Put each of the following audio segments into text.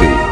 TV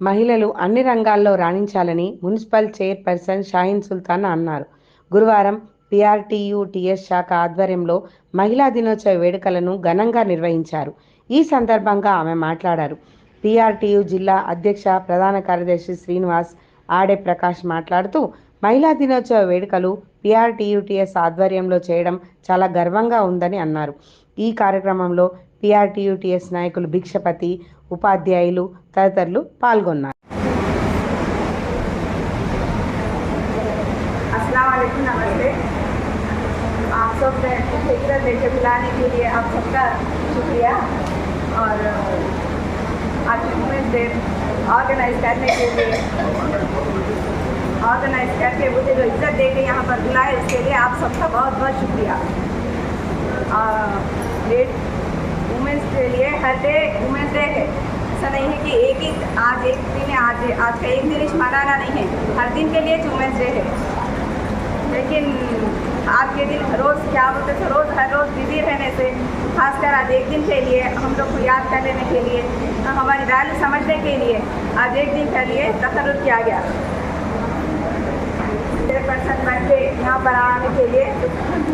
మహిళలు అన్ని రంగాల్లో రాణించాలని మున్సిపల్ చైర్పర్సన్ షాహీన్ సుల్తాన్ అన్నారు. గురువారం పిఆర్టీయుటిఎస్ శాఖ ఆధ్వర్యంలో మహిళా దినోత్సవ వేడుకలను ఘనంగా నిర్వహించారు. ఈ సందర్భంగా ఆమె మాట్లాడారు. పిఆర్టీయు జిల్లా అధ్యక్ష ప్రధాన కార్యదర్శి శ్రీనివాస్ ఆడే ప్రకాష్ మాట్లాడుతూ మహిళా దినోత్సవ వేడుకలు పిఆర్టీయుటిఎస్ ఆధ్వర్యంలో చేయడం చాలా గర్వంగా ఉందని అన్నారు. ఈ కార్యక్రమంలో పిఆర్టీయుటిఎస్ నాయకులు భిక్షపతి ఉపాధ్యాయులు తదితరులు పాల్గొన్నారు. देखे बुलाने के लिए आप सबका शुक्रिया। और आज वुमेंस डे ऑर्गेनाइज करने के लिए ऑर्गेनाइज करके मुझे जो इज़्ज़त दे के यहाँ पर बुलाए, इसके लिए आप सबका बहुत बहुत शुक्रिया। वुमेंस के लिए हर डे वुमेंस डे है। ऐसा नहीं है कि एक ही आज, एक दिन है, आज आज का एक दिन मनाना नहीं है। हर दिन के लिए वुमेंस डे है। लेकिन आज के दिन रोज़ क्या बोलते थे? रोज़ हर रोज़ बिज़ी रहने से, खासकर आज एक दिन के लिए हम लोग को याद कर लेने के लिए, हमारी वैल्यू समझने के लिए आज एक दिन के लिए तकर्र किया गया। पर्सन बन के यहाँ पर आने के लिए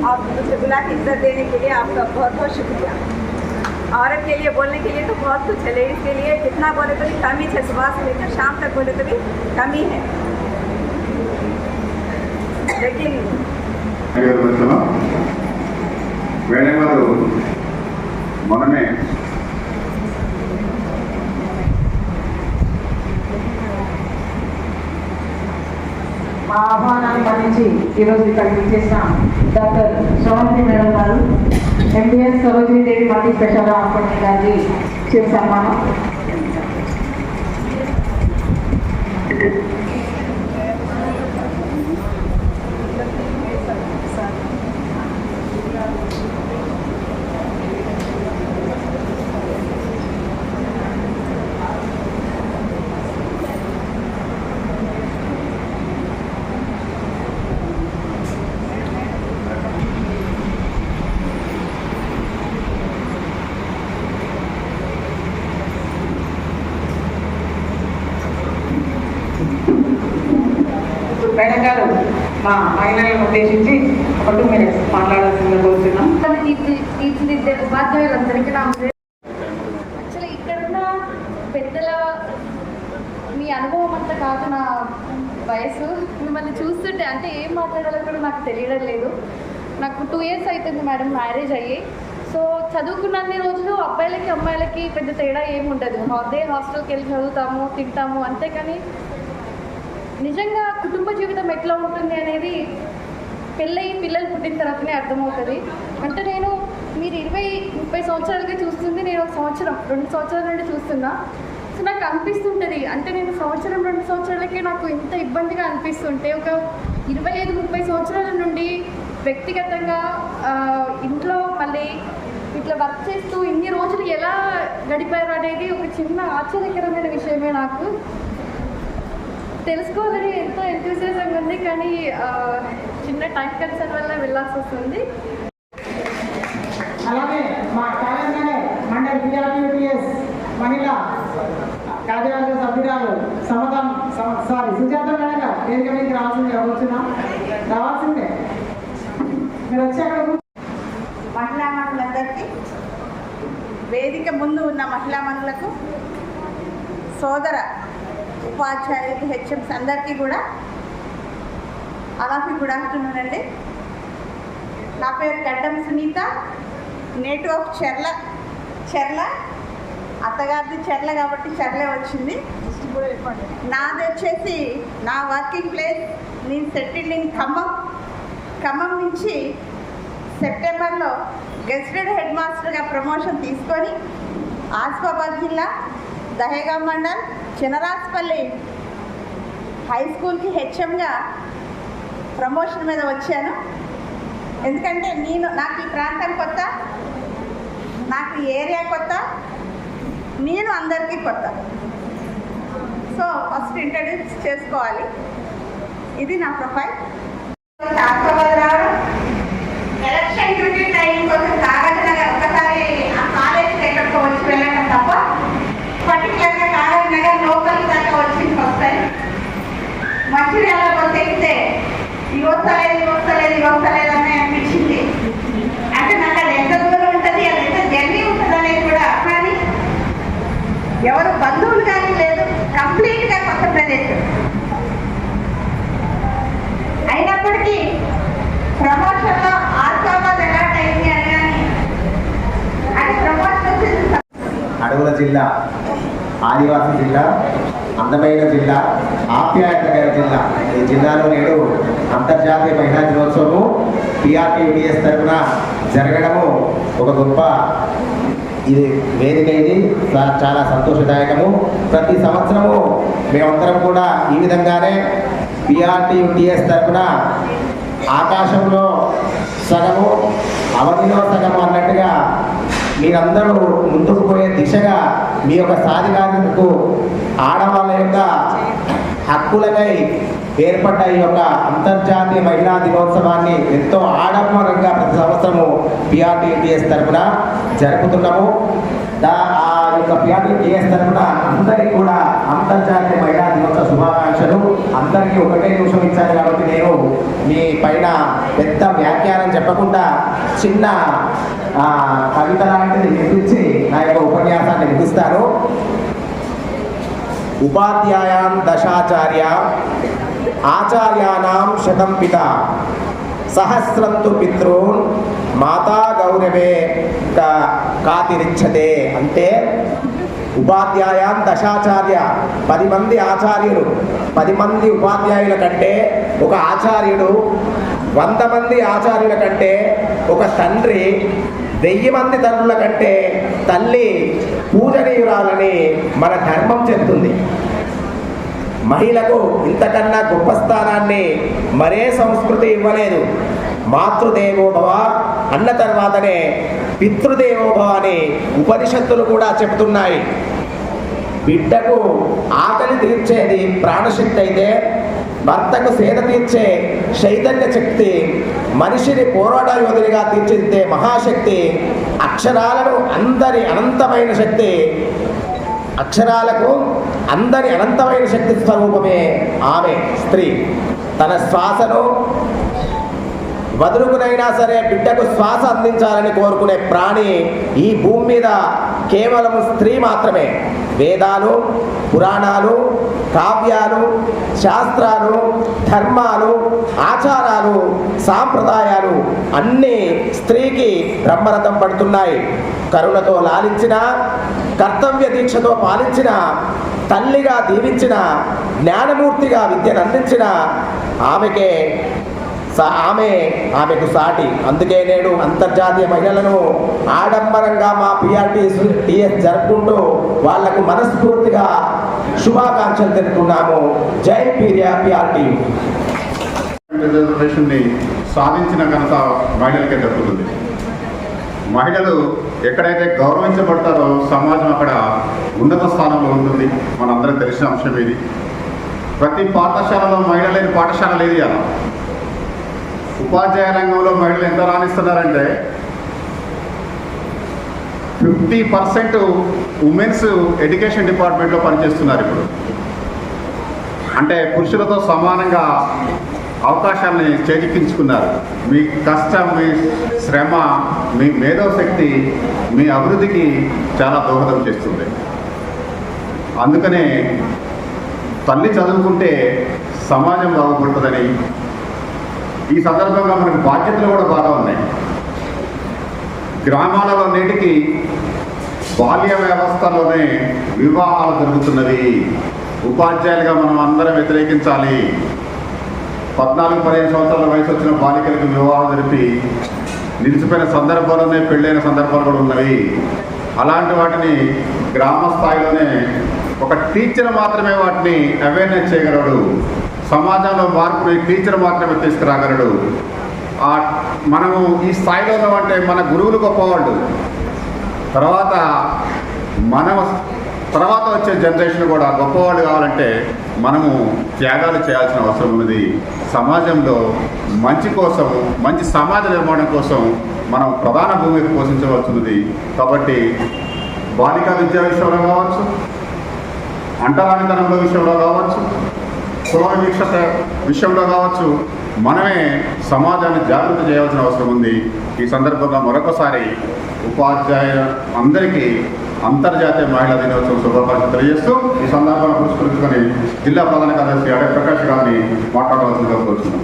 और मुझे बुला की इज़्ज़त देने के लिए आपका बहुत बहुत शुक्रिया। औरत के लिए बोलने के लिए तो बहुत कुछ है, लेडीज़ के लिए जितना बोले तो भी कमी है, सुबह से लेकर शाम तक बोले तो भी कमी है। लेकिन నియోజకవర్గంలో వేణు గారు మా ఆహ్వానాన్ని మన్నించి ఈరోజు ఇక్కడికి వచ్చేసిన డాక్టర్ శ్రవంతి మేడం గారు MBS Sarojini Devi multi special hospital గారికి చేశాం మనం గారు మా మహిళలను ఉద్దేశించి ఒక టూ మినిట్స్ మాట్లాడాల్సిందిగా కోరుతున్నాం తీర్చిదిద్దే ఉపాధ్యాయులందరికీ నా యాక్చువల్లీ ఇక్కడున్న పెద్దల మీ అనుభవం అంతా కాదు నా వయసు. మిమ్మల్ని చూస్తుంటే అంటే ఏం మాట్లాడాలో కూడా నాకు తెలియడం లేదు. నాకు టూ ఇయర్స్ అవుతుంది మేడం మ్యారేజ్ అయ్యి. సో చదువుకున్నన్ని రోజులు అబ్బాయిలకి అమ్మాయిలకి పెద్ద తేడా ఏమి ఉండదు అదే హాస్టల్కి వెళ్ళి చదువుతాము తింటాము అంతేకాని నిజంగా కుటుంబ జీవితం ఎట్లా ఉంటుంది అనేది పెళ్ళై పిల్లలు పుట్టిన తర్వాతనే అర్థమవుతుంది. అంటే నేను మీరు ఇరవై ముప్పై సంవత్సరాలుగా చూస్తుంది నేను ఒక సంవత్సరం రెండు సంవత్సరాల నుండి చూస్తున్నా. సో నాకు అనిపిస్తుంటుంది. అంటే నేను సంవత్సరం రెండు సంవత్సరాలకే నాకు ఇంత ఇబ్బందిగా అనిపిస్తుంటే ఒక ఇరవై ఐదు ముప్పై సంవత్సరాల నుండి వ్యక్తిగతంగా ఇంట్లో మళ్ళీ ఇట్లా వర్క్ చేస్తూ ఇన్ని రోజులు ఎలా గడిపారు అనేది ఒక చిన్న ఆశ్చర్యకరమైన విషయమే నాకు. తెలుసుకోవాలని ఎంతో ఎంతూసియాజంగా ఉంది కానీ చిన్న టైం కన్సర్న్ వల్ల వెళ్ళాల్సి వస్తుంది. అలాగే మా తెలంగాణ మండల్ పిఆర్టీఎస్ మహిళ కార్యవర్గ సభ్యురాలు సమతం సమ- సారీ సుజాత మేడం గారు వేదిక రావాల్సింది రావాల్సిందే. మీరు వచ్చి అక్కడ మహిళా మనులందరికీ వేదిక ముందు ఉన్న మహిళా మనులకు సోదర ఉపాధ్యాయులకి హెచ్ఎంస్ అందరికీ కూడా అలాగే గుడ్ ఆఫ్టర్నూన్ అండి. నా పేరు గడ్డం సునీత. నేటివ్ ఆఫ్ చెర్ల చెర్ల అత్తగారిది చెర్ల కాబట్టి చెర్లే వచ్చింది. నాది వచ్చేసి నా వర్కింగ్ ప్లేస్. నేను సెటిల్డ్ ఇన్ ఖమ్మం. ఖమ్మం నుంచి సెప్టెంబర్లో గెస్టెడ్ హెడ్ మాస్టర్గా ప్రమోషన్ తీసుకొని ఆసిఫాబాద్ జిల్లా దహేగా మండల్ చినరాజపల్లి హై స్కూల్కి హెచ్ఎంగా ప్రమోషన్ మీద వచ్చాను. ఎందుకంటే నేను నాకు ఈ ప్రాంతం కొత్త నాకు ఈ ఏరియా కొత్త నేను అందరికీ కొత్త. సో ఫస్ట్ ఇంట్రడ్యూస్ చేసుకోవాలి. ఇది నా ప్రొఫైల్ శాస్త్రవాది రావడం ఎలక్షన్ డ్యూటీ టైం కోసం కాగజ్ నగర్ ఒకసారి ఆ కాలేజీకి ఎక్కడికో వచ్చి వెళ్ళడం తప్ప పర్టికులర్గా కాగజ్ నగర్ లోకల్ దాకా వచ్చింది ఫస్ట్ టైం మంచిర్యాల బస్ ఎక్కితే ఇది వస్తలేదు ఇది వస్తలేదు ఇది వస్తలేదు అని అనిపించింది అంటే నాకు అది ఎంత దూరం ఉంటుంది అది ఎంత జర్నీ ఉంటుంది అనేది కూడా కానీ ఎవరు బంధువులు లేదు. కంప్లీట్గా కొత్త ప్రదేశం. అయినప్పటికీ ప్రమోషన్లో ఆర్కాబాద్ ఎలా అయింది అని కానీ అది ప్రమోషన్ అడవుల జిల్లా ఆదివాసీ జిల్లా అందమైన జిల్లా ఆప్యాయత జిల్లా. ఈ జిల్లాలో నేడు అంతర్జాతీయ మహిళా దినోత్సవము పిఆర్టీడిఎస్ తరఫున జరగడము ఒక గొప్ప ఇది వేదిక ఇది చాలా సంతోషదాయకము. ప్రతి సంవత్సరము మేమందరం కూడా ఈ విధంగానే పిఆర్టీయుడిఎస్ తరఫున ఆకాశంలో సగము అవధిలో సగము అన్నట్టుగా మీరందరూ ముందుకు పోయే దిశగా మీ యొక్క సాధికారులకు ఆడవాళ్ళ యొక్క హక్కులకై ఏర్పడ్డ ఈ యొక్క అంతర్జాతీయ మహిళా దినోత్సవాన్ని ఎంతో ఆడంబరంగా ప్రతి సంవత్సరము పిఆర్టీటీఎస్ తరఫున జరుపుతున్నాము. దా ఆ యొక్క పిఆర్టీటీఎస్ తరఫున అందరికీ కూడా అంతర్జాతీయ మహిళా దినోత్సవ శుభాకాంక్షలు. అందరికీ ఒకటే నిమిషం ఇచ్చాను కాబట్టి నేను మీ పైన పెద్ద వ్యాఖ్యానం చెప్పకుండా చిన్న కవిత లాంటిది నిర్మించి నా యొక్క ఉపన్యాసాన్ని ముగిస్తాను. ఉపాధ్యాయాం దశాచార్య ఆచార్యాణం శతం పిత సహస్రం తు మాతా గౌరవే కాతిరిచ్చతే అంటే ఉపాధ్యాయాం దశాచార్య పది మంది ఆచార్యులు పది మంది ఉపాధ్యాయుల కంటే ఒక ఆచార్యుడు వంద మంది ఆచార్యుల కంటే ఒక తండ్రి వెయ్యి మంది తండ్రుల కంటే తల్లి పూజనీయురాలని మన ధర్మం చెప్తుంది. మహిళకు ఇంతకన్నా గొప్ప స్థానాన్ని మరే సంస్కృతి ఇవ్వలేదు. మాతృదేవోభవ అన్న తర్వాతనే పితృదేవోభవ అని ఉపనిషత్తులు కూడా చెప్తున్నాయి. బిడ్డకు ఆకలి తీర్చేది ప్రాణశక్తి అయితే భర్తకు సేద తీర్చే చైతన్య శక్తి మనిషిని పోరాట యోధునిగా తీర్చిదిద్దే మహాశక్తి అక్షరాలను అందరి అనంతమైన శక్తి అక్షరాలకు అందరి అనంతమైన శక్తి స్వరూపమే ఆమె స్త్రీ. తన శ్వాసను వదులుకునైనా సరే బిడ్డకు శ్వాస అందించాలని కోరుకునే ప్రాణి ఈ భూమి మీద కేవలం స్త్రీ మాత్రమే. వేదాలు పురాణాలు కావ్యాలు శాస్త్రాలు ధర్మాలు ఆచారాలు సాంప్రదాయాలు అన్నీ స్త్రీకి బ్రహ్మరథం పడుతున్నాయి. కరుణతో లాలించిన కర్తవ్య దీక్షతో పాలించిన తల్లిగా దీవించిన జ్ఞానమూర్తిగా విద్యను అందించిన ఆమెకే ఆమె ఆమెకు సాటి. అందుకే నేడు అంతర్జాతీయ మహిళలను ఆడంబరంగా మా పిఆర్టీ టీఎస్ జరుపుకుంటూ వాళ్ళకు మనస్ఫూర్తిగా శుభాకాంక్షలు తెలుపుతున్నాము. జై పిరియా పిఆర్టీ రిజర్వేషన్ని సాధించిన ఘనత మహిళలకే దక్కుతుంది. మహిళలు ఎక్కడైతే గౌరవించబడతారో సమాజం అక్కడ ఉన్నత స్థానంలో ఉంటుంది. మనందరం తెలిసిన అంశం ఇది. ప్రతి పాఠశాలలో మహిళ లేని పాఠశాల లేదు అలా ఉపాధ్యాయ రంగంలో మహిళలు ఎంత రాణిస్తున్నారంటే ఫిఫ్టీ పర్సెంట్ ఉమెన్స్ ఎడ్యుకేషన్ డిపార్ట్మెంట్లో పనిచేస్తున్నారు ఇప్పుడు. అంటే పురుషులతో సమానంగా అవకాశాన్ని చేజిక్కించుకున్నారు. మీ కష్టం మీ శ్రమ మీ మేధోశక్తి మీ అభివృద్ధికి చాలా దోహదం చేస్తుంది. అందుకనే తల్లి చదువుకుంటే సమాజం బాగుపడుతుందని ఈ సందర్భంగా మనకు బాధ్యతలు కూడా బాగా ఉన్నాయి. గ్రామాలలో నేటికి బాల్య వ్యవస్థలోనే వివాహాలు జరుగుతున్నవి. ఉపాధ్యాయులుగా మనం అందరం వ్యతిరేకించాలి. పద్నాలుగు పదిహేను సంవత్సరాల వయసు వచ్చిన బాలికలకు వివాహం జరిపి నిలిచిపోయిన సందర్భాల్లోనే పెళ్ళైన సందర్భాలు కూడా ఉన్నవి. అలాంటి వాటిని గ్రామ స్థాయిలోనే ఒక టీచర్ మాత్రమే వాటిని అవేర్నెస్ చేయగలడు. సమాజంలో మార్పుని టీచర్ మాత్రమే తీసుకురాగలడు. ఆ మనము ఈ స్థాయిలో ఉన్నామంటే మన గురువులు గొప్పవాళ్ళు. తర్వాత మన తర్వాత వచ్చే జనరేషన్ కూడా గొప్పవాళ్ళు కావాలంటే మనము త్యాగాలు చేయాల్సిన అవసరం ఉన్నది. సమాజంలో మంచి కోసం మంచి సమాజ నిర్మాణం కోసం మనం ప్రధాన భూమిక పోషించవలసినది కాబట్టి బాలికా విద్యా విషయంలో కావచ్చు అంటరానితనంలో విషయంలో కావచ్చు కుల వీక్షత విషయంలో కావచ్చు మనమే సమాజాన్ని జాగృతి చేయవలసిన అవసరం ఉంది. ఈ సందర్భంగా మరొకసారి ఉపాధ్యాయ అందరికీ అంతర్జాతీయ మహిళా దినోత్సవం శుభాకాంక్షలు తెలియజేస్తూ ఈ సందర్భంగా పురస్కరించుకొని జిల్లా ప్రధాన కార్యదర్శి అడే ప్రకాష్ గారిని మాట్లాడవలసిందిగా కోరుతున్నాం.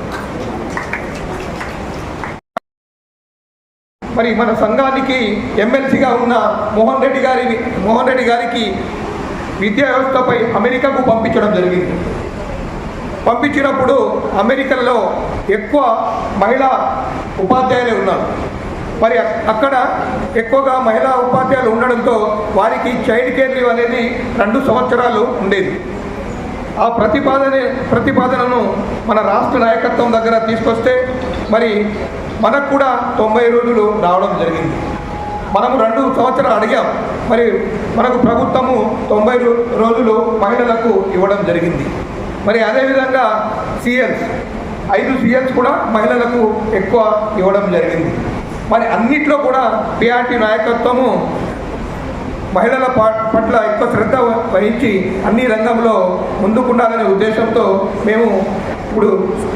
మరి మన సంఘానికి ఎమ్మెల్సీగా ఉన్న మోహన్ రెడ్డి గారిని మోహన్ రెడ్డి గారికి విద్యా వ్యవస్థపై అమెరికాకు పంపించడం జరిగింది. పంపించినప్పుడు అమెరికాలో ఎక్కువ మహిళా ఉపాధ్యాయులే ఉన్నారు. మరి అక్కడ ఎక్కువగా మహిళా ఉపాధ్యాయులు ఉండడంతో వారికి చైల్డ్ కేర్ లీవ్ అనేది రెండు సంవత్సరాలు ఉండేది. ఆ ప్రతిపాదన ప్రతిపాదనను మన రాష్ట్ర నాయకత్వం దగ్గర తీసుకొస్తే మరి మనకు కూడా తొంభై రోజులు రావడం జరిగింది. మనము రెండు సంవత్సరాలు అడిగాం. మరి మనకు ప్రభుత్వము తొంభై రోజులు మహిళలకు ఇవ్వడం జరిగింది. మరి అదేవిధంగా సిఎల్స్ ఐదు సిఎల్స్ కూడా మహిళలకు ఎక్కువ ఇవ్వడం జరిగింది. మరి అన్నిట్లో కూడా పిఆర్టీ నాయకత్వము మహిళల పట్ల ఎక్కువ శ్రద్ధ వహించి అన్ని రంగంలో ముందుకుండాలనే ఉద్దేశంతో మేము ఇప్పుడు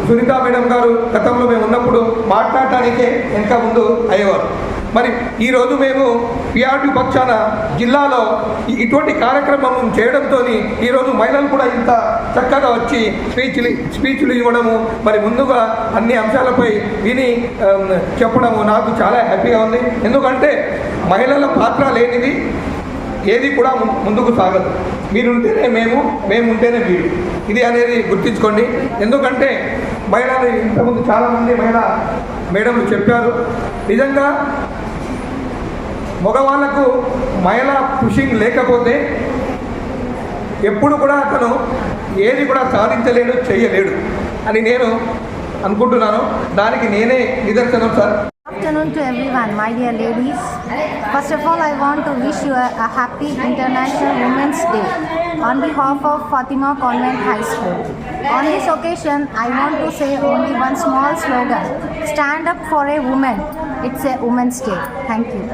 సునీతా మేడం గారు గతంలో మేము ఉన్నప్పుడు మాట్లాడటానికే వెనక ముందు అయ్యేవారు. మరి ఈరోజు మేము పిఆర్టీ పక్షాన జిల్లాలో ఈ- ఇటువంటి కార్యక్రమం చేయడంతో ఈరోజు మహిళలు కూడా ఇంత చక్కగా వచ్చి స్పీచ్లు స్పీచ్లు ఇవ్వడము మరి ముందుగా అన్ని అంశాలపై విని చెప్పడము నాకు చాలా హ్యాపీగా ఉంది. ఎందుకంటే మహిళల పాత్ర లేనిది ఏది కూడా ము- ముందుకు సాగదు. మీరుంటేనే మేము మేము ఉంటేనే మీరు ఇది అనేది గుర్తించుకోండి. ఎందుకంటే మహిళలు ఇంతకుముందు చాలామంది మహిళ మేడంలు చెప్పారు. నిజంగా మగవాళ్ళకు మహిళ పుషింగ్ లేకపోతే ఎప్పుడు కూడా అతను ఏది కూడా సాధించలేడు చేయలేడు అని నేను అనుకుంటున్నాను దానికి నేనే నిదర్శనం sir afternoon to everyone, my dear ladies. First of all, I want to wish you a, a happy International Women's Day on behalf of Fatima Convent High School. On this occasion, I want to say only one small slogan Stand up for a woman. It's a Women's Day. Thank you.